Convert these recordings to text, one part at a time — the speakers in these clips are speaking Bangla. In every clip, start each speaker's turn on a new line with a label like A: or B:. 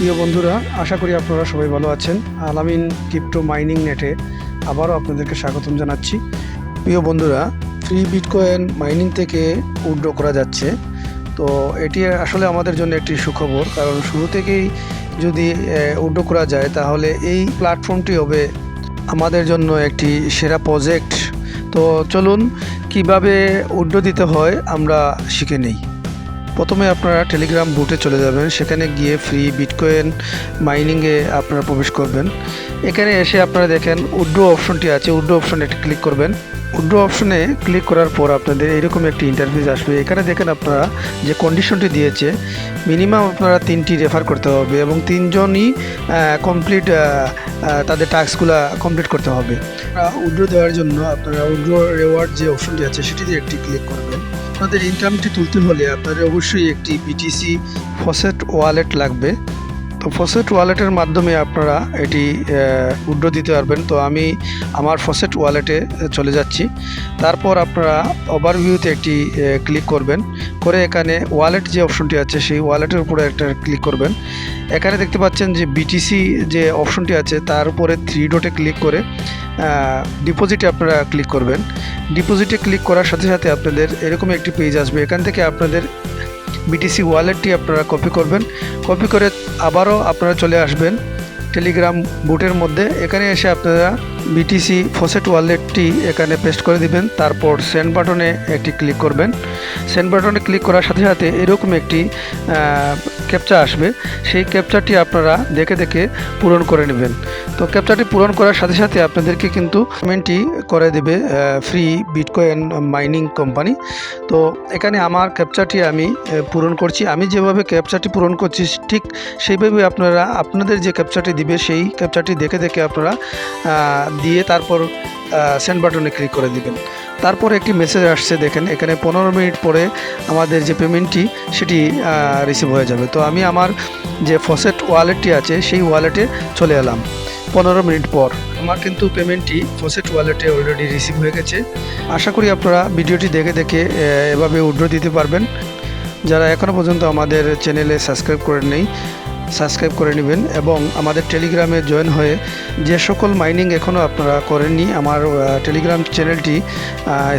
A: প্রিয় বন্ধুরা, আশা করি আপনারা সবাই ভালো আছেন। আলামিন ক্রিপ্টো মাইনিং নেটে আবারও আপনাদেরকে স্বাগতম জানাচ্ছি। প্রিয় বন্ধুরা ফ্রি বিটকয়েন মাইনিং থেকে উইথড্র করা যাচ্ছে। তো এটি আসলে আমাদের জন্য একটি সুখবর, কারণ শুরু থেকেই যদি উইথড্র করা যায়, তাহলে এই প্ল্যাটফর্মটি হবে আমাদের জন্য একটি সেরা প্রজেক্ট তো চলুন, কীভাবে উইথড্র দিতে হয়, আমরা শিখে নেই। প্রথমে আপনারা টেলিগ্রাম বুটে চলে যাবেন, সেখানে গিয়ে ফ্রি বিটকয়েন মাইনিংয়ে আপনারা প্রবেশ করবেন। এখানে এসে আপনারা দেখেন উড্রো অপশনটি আছে উড্রো অপশনে একটি ক্লিক করবেন। উড্রো অপশনে ক্লিক করার পর আপনাদের এরকম একটি ইন্টারফেস আসবে। এখানে দেখেন আপনারা যে কন্ডিশনটি দিয়েছে মিনিমাম আপনারা তিনটি রেফার করতে হবে এবং তিনজনই কমপ্লিট তাদের টাস্কগুলো কমপ্লিট করতে হবে। উড্রো দেওয়ার জন্য আপনারা উড্রো রেওয়ার্ড যে অপশনটি আছে, সেটিতে একটি ক্লিক করবেন। আপনাদের ইনকামটি তুলতে হলে আপনাদের অবশ্যই একটি বিটিসি ফসেট ওয়ালেট লাগবে। তো ফসেট ওয়ালেটের মাধ্যমে আপনারা এটি উড্রো দিতে পারবেন। তো আমি আমার ফসেট ওয়ালেটে চলে যাচ্ছি। তারপর আপনারা ওভারভিউতে একটি ক্লিক করবেন। করে এখানে ওয়ালেট যে অপশনটি আছে, সেই ওয়ালেটের উপরে একটা ক্লিক করবেন। এখানে দেখতে পাচ্ছেন যে বিটিসি যে অপশনটি আছে, তার উপরে থ্রি ডটে ক্লিক করে ডিপোজিটে আপনারা ক্লিক করবেন। ডিপোজিটে ক্লিক করার সাথে সাথে আপনাদের এরকম একটি পেজ আসবে। এখান থেকে আপনাদের বিটিসি ওয়ালেটটি আপনারা কপি করবেন। কপি করে আবারও আপনারা চলে আসবেন টেলিগ্রাম বুটের মধ্যে। এখানে এসে আপনারা বিটিসি ফসেট ওয়ালেটটি এখানে পেস্ট করে দিবেন। তারপর সেন্ড বাটনে একটি ক্লিক করবেন। সেন্ড বাটনে ক্লিক করার সাথে সাথে এরকম একটি ক্যাপচা আসবে, সেই ক্যাপচারটি আপনারা দেখে দেখে পূরণ করে নেবেন। তো ক্যাপচারটি পূরণ করার সাথে সাথে আপনাদেরকে কিন্তু পেমেন্টটি করে দেবে ফ্রি বিটকয়েন মাইনিং কোম্পানি তো এখানে আমার ক্যাপচারটি আমি পূরণ করছি। আমি যেভাবে ক্যাপচারটি পূরণ করছি, ঠিক সেইভাবে আপনারা, আপনাদের যে ক্যাপচারটি দিবে, সেই ক্যাপচারটি দেখে দেখে আপনারা দিয়ে তারপর সেন্ড বাটনে ক্লিক করে দিবেন। তারপর একটি মেসেজ আসছে দেখেন, এখানে পনেরো মিনিট পরে আমাদের যে পেমেন্টটি সেটি রিসিভ হয়ে যাবে। তো আমি আমার যে ফসেট ওয়ালেটটি আছে, সেই ওয়ালেটে চলে এলাম পনেরো মিনিট পর। আমার কিন্তু পেমেন্টটি ফসেট ওয়ালেটে অলরেডি রিসিভ হয়ে গেছে। আশা করি আপনারা ভিডিওটি দেখে দেখে এভাবে উড্রো দিতে পারবেন। যারা এখনও পর্যন্ত আমাদের চ্যানেলে সাবস্ক্রাইব করে নেই সাবস্ক্রাইব করে নেবেন এবং আমাদের টেলিগ্রামে জয়েন হয়ে যে সকল মাইনিং এখনও আপনারা করেননি, আমার টেলিগ্রাম চ্যানেলটি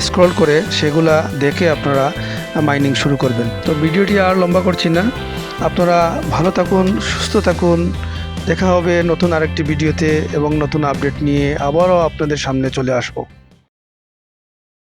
A: স্ক্রল করে সেগুলা দেখে আপনারা মাইনিং শুরু করবেন। তো ভিডিওটি আর লম্বা করছি না। আপনারা ভালো থাকুন, সুস্থ থাকুন। দেখা হবে নতুন আরেকটি ভিডিওতে এবং নতুন আপডেট নিয়ে আবারও আপনাদের সামনে চলে আসব।